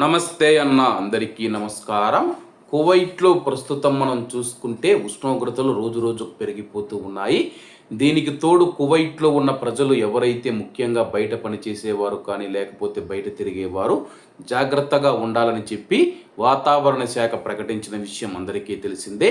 నమస్తే అన్న అందరికీ నమస్కారం. కువైట్లో ప్రస్తుతం మనం చూసుకుంటే ఉష్ణోగ్రతలు రోజు రోజుకు పెరిగిపోతూ ఉన్నాయి. దీనికి తోడు కువైట్లో ఉన్న ప్రజలు ఎవరైతే ముఖ్యంగా బయట పనిచేసేవారు కానీ లేకపోతే బయట తిరిగేవారు జాగ్రత్తగా ఉండాలని చెప్పి వాతావరణ శాఖ ప్రకటించిన విషయం అందరికీ తెలిసిందే.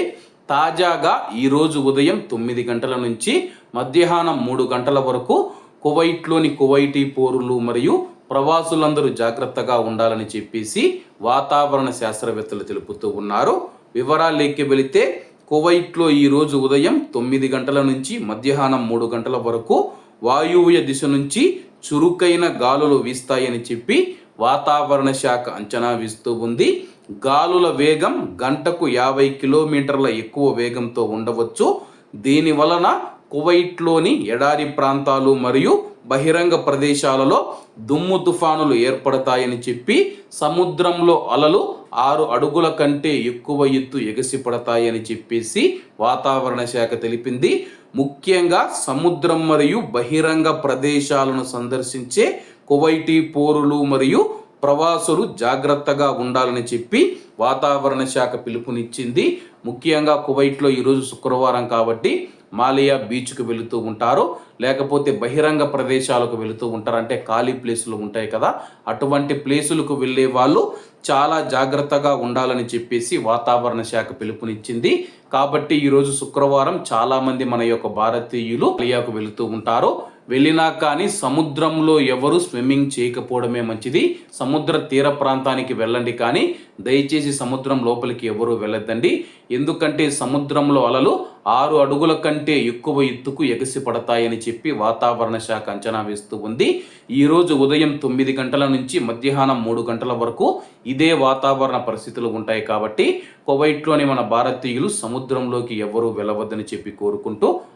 తాజాగా ఈరోజు ఉదయం తొమ్మిది గంటల నుంచి మధ్యాహ్నం మూడు గంటల వరకు కువైట్లోని కువైటీ పోరులు మరియు ప్రవాసులందరూ జాగ్రత్తగా ఉండాలని చెప్పేసి వాతావరణ శాస్త్రవేత్తలు తెలుపుతూ ఉన్నారు. వివరాలేకి వెళితే కువైట్లో ఈరోజు ఉదయం తొమ్మిది గంటల నుంచి మధ్యాహ్నం మూడు గంటల వరకు వాయువ్య దిశ నుంచి చురుకైన గాలులు వీస్తాయని చెప్పి వాతావరణ శాఖ అంచనా వేస్తూ ఉంది. గాలుల వేగం గంటకు యాభై కిలోమీటర్ల ఎక్కువ వేగంతో ఉండవచ్చు. దీని వలన కువైట్లోని ఎడారి ప్రాంతాలు మరియు బహిరంగ ప్రదేశాలలో దుమ్ము తుఫానులు ఏర్పడతాయని చెప్పి సముద్రంలో అలలు ఆరు అడుగుల కంటే ఎక్కువ ఎత్తు ఎగసిపడతాయని చెప్పేసి వాతావరణ శాఖ తెలిపింది. ముఖ్యంగా సముద్రం మరియు బహిరంగ ప్రదేశాలను సందర్శించే కువైటీ పోరులు మరియు ప్రవాసులు జాగ్రత్తగా ఉండాలని చెప్పి వాతావరణ శాఖ పిలుపునిచ్చింది. ముఖ్యంగా కువైట్లో ఈరోజు శుక్రవారం కాబట్టి మాలియా బీచ్కు వెళుతూ ఉంటారు. లేకపోతే బహిరంగ ప్రదేశాలకు వెళుతూ ఉంటారు. అంటే ఖాళీ ప్లేసులు ఉంటాయి కదా. అటువంటి ప్లేసులకు వెళ్ళే వాళ్ళు చాలా జాగ్రత్తగా ఉండాలని చెప్పేసి వాతావరణ శాఖ పిలుపునిచ్చింది. కాబట్టి ఈరోజు శుక్రవారం చాలామంది మన యొక్క భారతీయులు మాలియాకు వెళుతూ ఉంటారు. వెళ్ళినా కానీ సముద్రంలో ఎవరు స్విమ్మింగ్ చేయకపోవడమే మంచిది. సముద్ర తీర ప్రాంతానికి వెళ్ళండి కానీ దయచేసి సముద్రం లోపలికి ఎవరు వెళ్ళొద్దండి. ఎందుకంటే సముద్రంలో అలలు ఆరు అడుగుల కంటే ఎక్కువ ఎత్తుకు ఎగసి పడతాయని చెప్పి వాతావరణ శాఖ అంచనా వేస్తూ ఉంది. ఈరోజు ఉదయం తొమ్మిది గంటల నుంచి మధ్యాహ్నం మూడు గంటల వరకు ఇదే వాతావరణ పరిస్థితులు ఉంటాయి కాబట్టి కువైట్లోని మన భారతీయులు సముద్రంలోకి ఎవరు వెళ్ళవద్దని చెప్పి కోరుకుంటూ